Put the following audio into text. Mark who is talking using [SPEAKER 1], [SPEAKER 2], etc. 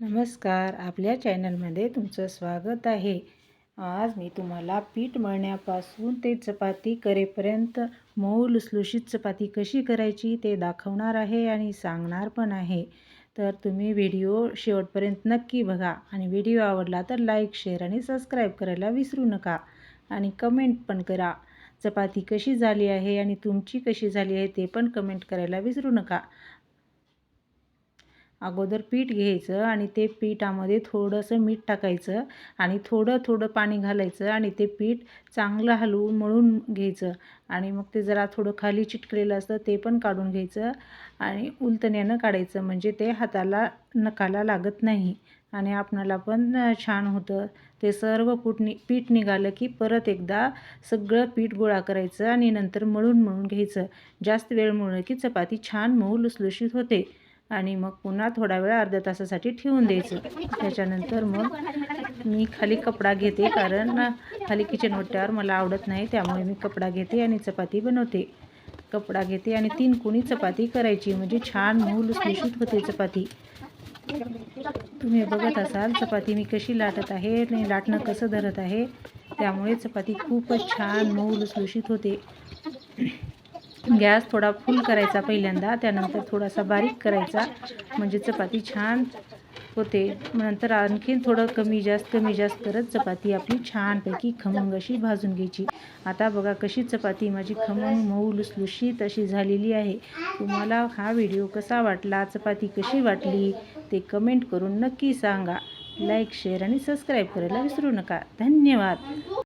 [SPEAKER 1] नमस्कार. आपल्या चॅनलमध्ये तुमचं स्वागत आहे. आज मी तुम्हाला पीठ मळण्यापासून ते चपाती करेपर्यंत मऊ लुसलुशीत चपाती कशी करायची ते दाखवणार आहे आणि सांगणार पण आहे. तर तुम्ही व्हिडिओ शेवटपर्यंत नक्की बघा आणि व्हिडिओ आवडला तर लाईक शेअर आणि सबस्क्राईब करायला विसरू नका आणि कमेंट पण करा. चपाती कशी झाली आहे आणि तुमची कशी झाली आहे ते पण कमेंट करायला विसरू नका. अगोदर पीठ घ्यायचं आणि ते पीठामध्ये थोडंसं मीठ टाकायचं आणि थोडं थोडं पाणी घालायचं आणि ते पीठ चांगलं हलवून मळून घ्यायचं. आणि मग ते जरा थोडं खाली चिटकलेलं असतं ते पण काढून घ्यायचं आणि उलतण्यानं काढायचं. म्हणजे ते हाताला नकाला लागत नाही आणि आपणाला पण छान होतं. ते सर्व पीठ नि पीठ निघालं की परत एकदा सगळं पीठ गोळा करायचं आणि नंतर मळून मळून घ्यायचं. जास्त वेळ मळलं की चपाती छान मऊ लुसलुशीत होते. आणि मग पुन्हा थोडा वेळ अर्ध्या तासासाठी ठेवून द्यायचं. त्याच्यानंतर मग मी खाली कपडा घेते कारण खाली किचन ओट्यावर मला आवडत नाही त्यामुळे मी कपडा घेते आणि चपाती बनवते. कपडा घेते आणि तीन कोणी चपाती करायची म्हणजे छान मऊ लुसलुशीत होते चपाती. तुम्ही बघत असाल चपाती मी कशी लाटत आहे आणि लाटणं कसं धरत आहे त्यामुळे चपाती खूपच छान मऊ लुसलुशीत होते. गॅस थोडा फुल करायचा पहिल्यांदा त्यानंतर थोडासा बारीक करायचा. म्हणजे चपाती छान होते. नंतर आणखीन थोडं कमी जास्त कमी जास्त करत चपाती आपली छानपैकी खमंग अशी भाजून घ्यायची. आता बघा कशी चपाती माझी खमंग मऊ लुसलुशीत अशी झालेली आहे. तुम्हाला हा व्हिडिओ कसा वाटला चपाती कशी वाटली ते कमेंट करून नक्की सांगा. लाईक शेअर आणि सबस्क्राईब करायला विसरू नका. धन्यवाद.